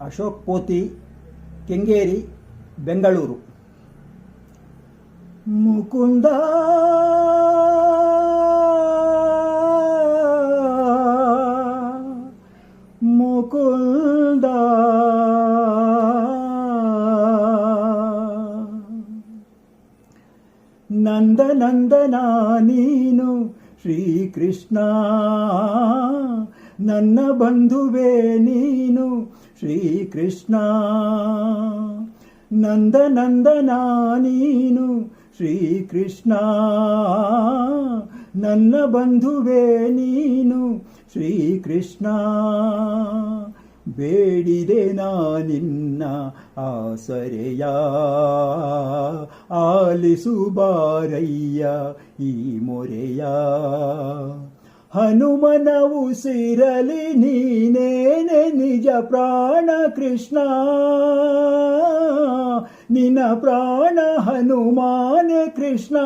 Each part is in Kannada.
ಅಶೋಕ್ ಪೋತಿ ಕೆಂಗೇರಿ ಬೆಂಗಳೂರು. ಮುಕುಂದ ಮುಕುಂದ ನಂದ ನಂದನ ನೀನು ಶ್ರೀಕೃಷ್ಣ ನನ್ನ ಬಂಧುವೇ ನೀನು ಶ್ರೀಕೃಷ್ಣ. ನಂದ ನಂದನ ನೀನು ಶ್ರೀಕೃಷ್ಣ. ನನ್ನ ಬಂಧುವೇ ನೀನು ಶ್ರೀಕೃಷ್ಣ. ಬೇಡಿದೆ ನಾನಿನ್ನ ಆಸರೆಯ. ಆಲಿಸು ಬಾರಯ್ಯ ಈ ಮೊರೆಯ. ಹನುಮನ ಸಿರಲಿ ನೀನೇನೆ ನಿಜ ಪ್ರಾಣ ಕೃಷ್ಣ. ನಿನ್ನ ಪ್ರಾಣ ಹನುಮಾನೆ ಕೃಷ್ಣ.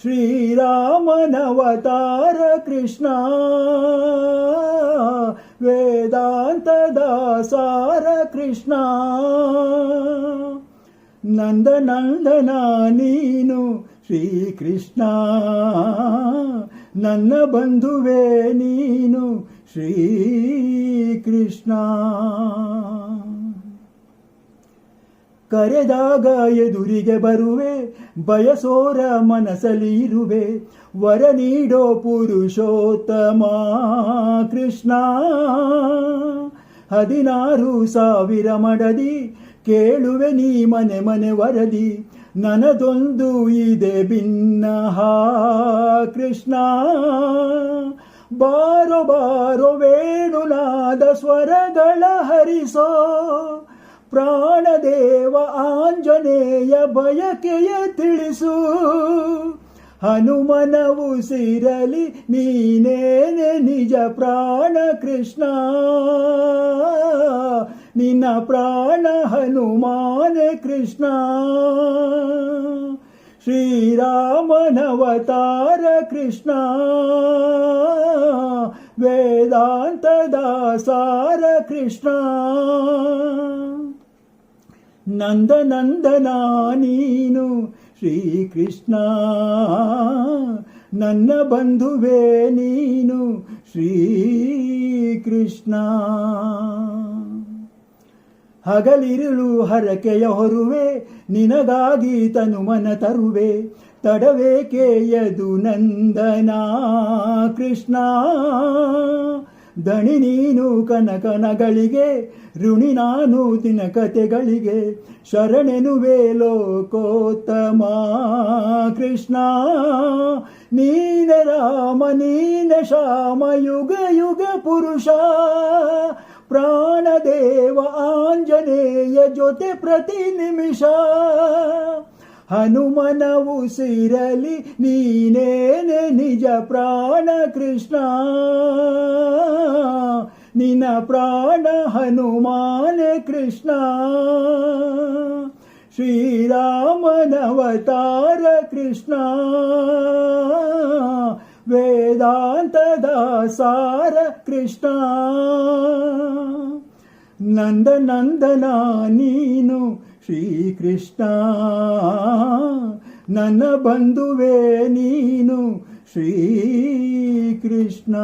ಶ್ರೀರಾಮನವತಾರ ಕೃಷ್ಣ. ವೇದಾಂತದ ಸಾರ ಕೃಷ್ಣ. ನಂದ ನಂದನ ನೀನು ಶ್ರೀಕೃಷ್ಣ. ನನ್ನ ಬಂಧುವೇ ನೀನು ಶ್ರೀಕೃಷ್ಣ. ಕರೆದಾಗ ಎದುರಿಗೆ ಬರುವೆ, ಬಯಸೋರ ಮನಸಲಿ ಇರುವೆ, ವರ ನೀಡೋ ಪುರುಷೋತ್ತಮ ಕೃಷ್ಣ. ಹದಿನಾರು ಸಾವಿರ ಮಡದಿ ಕೇಳುವೆ ನೀ ಮನೆ ಮನೆ ವರದಿ. ನನದೊಂದು ಇದೆ ಭಿನ್ನ. ಕೃಷ್ಣ. ಬಾರೋ ಬಾರೋ ವೇಣುನಾದ ಸ್ವರಗಳ ಹರಿಸೋ. ಪ್ರಾಣದೇವ ಆಂಜನೇಯ ಬಯಕೆಯ ತಿಳಿಸು. ಹನುಮನವು ಸಿರಲಿ ನೀನೇನೆ ನಿಜ ಪ್ರಾಣ ಕೃಷ್ಣ. ನಿನ್ನ ಪ್ರಾಣ ಹನುಮಾನೆ ಕೃಷ್ಣ ಶ್ರೀರಾಮನವತಾರ ಕೃಷ್ಣ ವೇದಾಂತದ ಸಾರ ಕೃಷ್ಣ ನಂದ ನಂದನ ನೀನು ಶ್ರೀಕೃಷ್ಣ ನನ್ನ ಬಂಧುವೇ ನೀನು ಶ್ರೀಕೃಷ್ಣ ಹಗಲಿರುಳು ಹರಕೆಯ ಹೊರುವೆ, ನಿನಗಾಗಿ ತನುಮನ ತರುವೆ. ತಡವೇಕೆಯದು ನಂದನ ಕೃಷ್ಣ? ದಣಿ ನೀನು ಕನಕನಗಳಿಗೆ, ಋಣಿ ನಾನು ದಿನ ಕತೆಗಳಿಗೆ ಶರಣೆನುವೆ ಲೋಕೋತ್ತಮ ಕೃಷ್ಣ. ನೀನ ರಾಮ, ನೀನ ಶಾಮ ಯುಗ ಯುಗ ಪುರುಷ. ಪ್ರಾಣದೇವ ಆಂಜನೇಯ ಜೊತೆ ಪ್ರತಿ ನಿಮಿಷ. ಹನುಮನ ಉಸಿರಲಿ ನೀನೇನೆ ನಿಜ ಪ್ರಾಣ ಕೃಷ್ಣ. ನಿನ್ನ ಪ್ರಾಣ ಹನುಮಾನೆ ಕೃಷ್ಣ. ಶ್ರೀರಾಮನವತಾರ ಕೃಷ್ಣ. ವೇದಾಂತದ ಸಾರ ಕೃಷ್ಣ. ನಂದ ನಂದನ ನೀನು ಶ್ರೀಕೃಷ್ಣ. ನನ್ನ ಬಂಧುವೇ ನೀನು ಶ್ರೀಕೃಷ್ಣ.